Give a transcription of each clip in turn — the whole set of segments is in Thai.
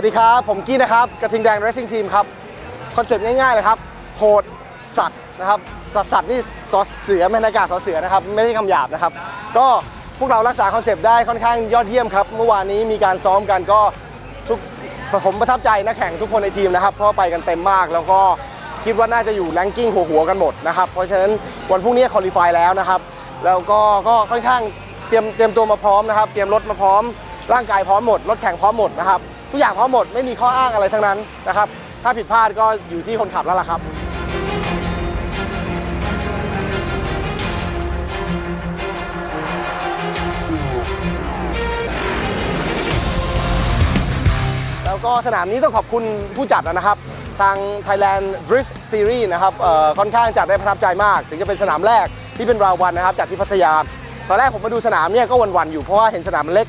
วัสดีครับ ผมกี้นะครับกระทิงแดง Racing Team ครับ คอนเซ็ปต์ง่ายๆเลยครับ โหดสัตว์นะครับ สัตว์สัตว์นี่สอเสือไม่ใช่อากาศสอเสือนะครับ ไม่ใช่คำหยาบนะครับ ก็พวกเรารักษาคอนเซปต์ได้ค่อนข้างยอดเยี่ยมครับ เมื่อวานนี้มีการซ้อมกันก็ทุกผมประทับใจนักแข่งทุกคนในทีมนะครับ เพราะไปกันเต็มมาก แล้วก็คิดว่าน่าจะอยู่แรงกิ้งหัวๆกันหมดนะครับ เพราะฉะนั้นวันพรุ่งนี้คอลี่ฟายแล้วนะครับ แล้วก็ก็ค่อนข้างเตรียมเตรียมตัวมาพร้อมนะครับ เตรียมรถมาพร้อม ร่างกายพร้อมหมด รถแข่งพร้อมหมดนะครับ ทุกอย่างพร้อมหมดไม่มีข้ออ้างอะไรทั้งนั้นนะครับ ถ้าผิดพลาดก็อยู่ที่คนขับแล้วล่ะครับ แล้วก็สนามนี้ต้องขอบคุณผู้จัดนะครับ ทาง Thailand Drift Series นะครับค่อนข้างจัดได้ประทับใจมาก ถึงจะเป็นสนามแรกที่เป็นราววันนะครับจัดที่พัทยา ตอนแรกผมมาดูสนามเนี่ยก็วันๆอยู่เพราะว่าเห็นสนามมันเล็ก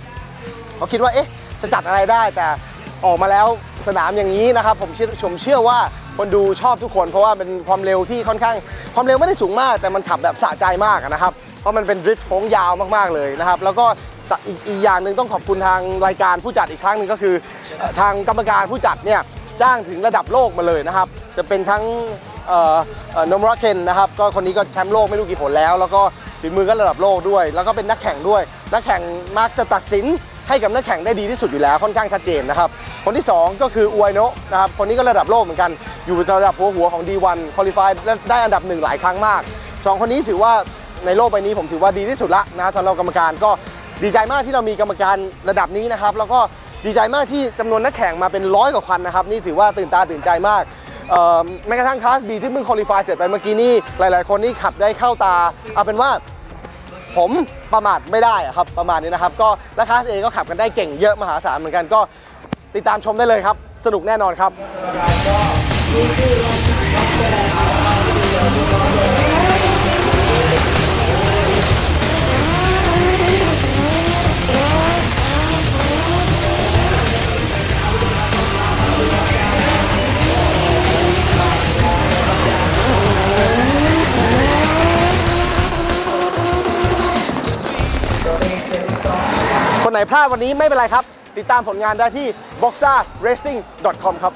เขาคิดว่าเอ๊ะจะจัดอะไรได้แต่ ออกมาแล้วสนามอย่างนี้นะครับผมเชื่อผมเชื่อว่าคนดูชอบทุกคน เพราะว่าเป็นความเร็วที่ค่อนข้าง ความเร็วไม่ได้สูงมาก แต่มันขับแบบสะใจมากนะครับเพราะมันเป็นดริฟท์โค้งยาวมากๆเลยนะครับแล้วก็อีกอีกอย่างหนึ่งต้องขอบคุณทางรายการผู้จัดอีกครั้งหนึ่งก็คือเอ่อทางกรรมการผู้จัดเนี่ยจ้างถึงระดับโลกมาเลยนะครับ จะเป็นทั้งโนมราเคนนะครับก็คนนี้ก็แชมป์โลกไม่รู้กี่ผลแล้ว แล้วก็ฝีมือก็ระดับโลกด้วย แล้วก็เป็นนักแข่งด้วย นักแข่งมักจะตัดสินให้กับนักแข่งได้ดีที่สุดอยู่แล้วค่อนข้างชัดเจนนะครับ คนที่ 2 ก็คืออวยโนะนะครับคนนี้ก็ระดับโลกเหมือนกัน อยู่ระดับหัวหัวของ D1 Qualify และได้อันดับหนึ่งหลายครั้งมาก2คนนี้ถือว่าในโลกใบนี้ผมถือว่าดีที่สุดละนะสำหรับกรรมการก็ดีใจมากที่เรามีกรรมการระดับนี้นะครับ แล้วก็ดีใจมากที่จำนวนนักแข่งมาเป็นร้อยกว่าคันนะครับนี่ถือว่าตื่นตาตื่นใจมากแม้กระทั่งคลาส B ที่เพิ่งคุริฟายเสร็จไปเมื่อกี้นี่หลาย ๆ คนนี่ขับได้เข้าตาเอาเป็นว่า ผมประมาทไม่ได้อะครับประมาณนี้นะครับก็และคลาสเอก็ขับกันได้เก่งเยอะมหาศาลเหมือนกันก็ติดตามชมได้เลยครับ สนุกแน่นอนครับ คนไหนพลาดวันนี้ไม่เป็นไรครับ ติดตามผลงานได้ที่ boxerracing.com ครับ